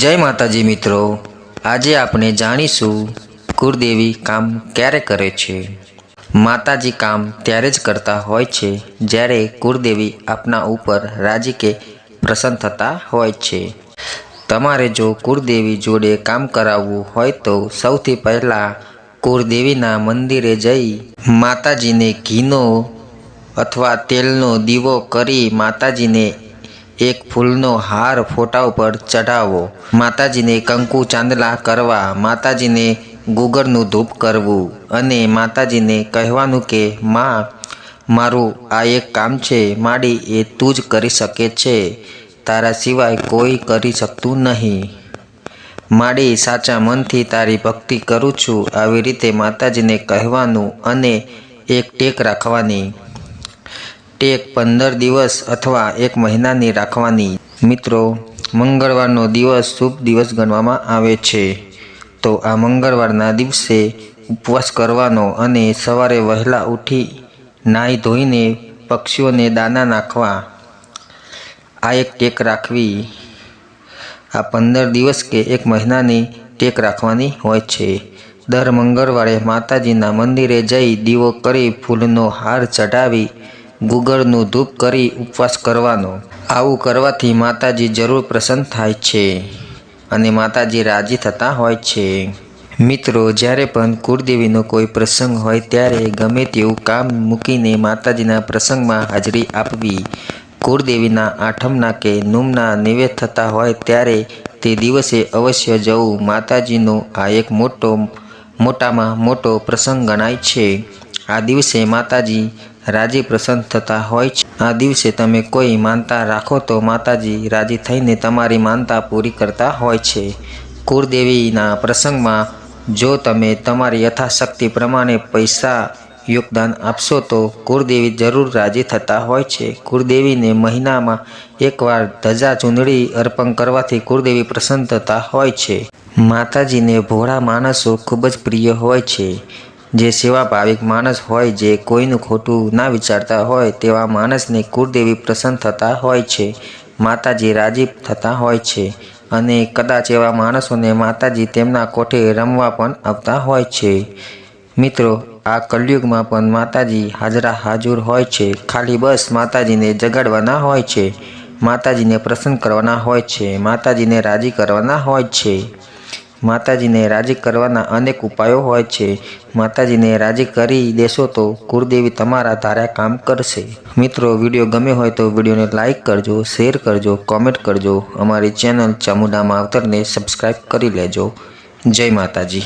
જય માતાજી મિત્રો. આજે આપણે જાણીશું કુળદેવી કામ ક્યારે કરે છે. માતાજી કામ ત્યારે જ કરતા હોય છે, જ્યારે કુળદેવી આપના ઉપર રાજી કે પ્રસન્ન થતા હોય છે. તમારે જો કુળદેવી જોડે કામ કરાવવું હોય તો સૌથી પહેલાં કુળદેવીના મંદિરે જઈ માતાજીને ઘીનો અથવા તેલનો દીવો કરી માતાજીને એક ફૂલનો હાર ફોટા ઉપર ચઢાવો. માતાજીને કંકુ ચાંદલા કરવા, માતાજીને ગુગળનું ધૂપ કરવું અને માતાજીને કહેવાનું કે, માં, મારું આ એક કામ છે, માડી એ તું જ કરી શકે છે. તારા સિવાય કોઈ કરી શકતું નહીં. માડી સાચા મનથી તારી ભક્તિ કરું છું. આવી રીતે માતાજીને કહેવાનું અને એક ટેક રાખવાની ટેક પંદર દિવસ અથવા એક મહિનાની રાખવાની. મિત્રો, મંગળવારનો દિવસ શુભ દિવસ ગણવામાં આવે છે. તો આ મંગળવારના દિવસે ઉપવાસ કરવાનો અને સવારે વહેલા ઉઠી નાહી ધોઈને પક્ષીઓને દાના નાખવા. આ એક ટેક રાખવી. આ પંદર દિવસ કે એક મહિનાની ટેક રાખવાની હોય છે. દર મંગળવારે માતાજીના મંદિરે જઈ દીવો કરી ફૂલનો હાર ચઢાવી ગુગળનું ધૂપ કરી ઉપવાસ કરવાનો. આવું કરવાથી માતાજી જરૂર પ્રસન્ન થાય છે અને માતાજી રાજી થતા હોય છે. મિત્રો, જ્યારે પણ કુળદેવીનો કોઈ પ્રસંગ હોય ત્યારે ગમે તેવું કામ મૂકીને માતાજીના પ્રસંગમાં હાજરી આપવી. કુળદેવીના આઠમના કે નૂમના નિવેદ થતા હોય ત્યારે તે દિવસે અવશ્ય જવું માતાજીનો આ એક મોટો, મોટામાં મોટો પ્રસંગ ગણાય છે. આ દિવસે માતાજી રાજી પ્રસન્ન થતા હોય છે. આ દિવસે તમે કોઈ માનતા રાખો તો માતાજી રાજી થઈને તમારી માનતા પૂરી કરતા હોય છે. કુળદેવીના પ્રસંગમાં, જો તમે તમારી યથાશક્તિ પ્રમાણે પૈસા યોગદાન આપશો તો કુળદેવી જરૂર રાજી થતા હોય છે. કુળદેવીને મહિનામાં એકવાર ધજા ચૂંદડી અર્પણ કરવાથી કુળદેવી પ્રસન્ન થતા હોય છે. માતાજીને ભોળા માણસો ખૂબ જ પ્રિય હોય છે. જે સેવા ભાવિક માણસ હોય જે કોઈનું ખોટું ના વિચારતા હોય તેવા માણસને કુળદેવી પ્રસન્ન થતા હોય છે, માતાજી રાજી થતા હોય છે અને કદાચ એવા માણસોને માતાજી તેમના કોઠે રમવા પણ આવતા હોય છે. મિત્રો, આ કલયુગમાં પણ માતાજી હાજરા હાજર હોય છે, ખાલી બસ માતાજીને જગાડવાના હોય છે, માતાજીને પ્રસન્ન કરવાના હોય છે, માતાજીને રાજી કરવાના હોય છે. માતાજીને રાજી કરવાના અનેક ઉપાયો હોય છે. માતાજીને રાજી કરી દેશો તો કુળદેવી તમારા ધાર્યા કામ કરશે. મિત્રો, વીડિયો ગમે હોય તો વિડીયોને લાઇક કરજો, શેર કરજો, કોમેન્ટ કરજો. અમારી ચેનલ ચામુંડા માવતરને સબસ્ક્રાઈબ કરી લેજો. જય માતાજી.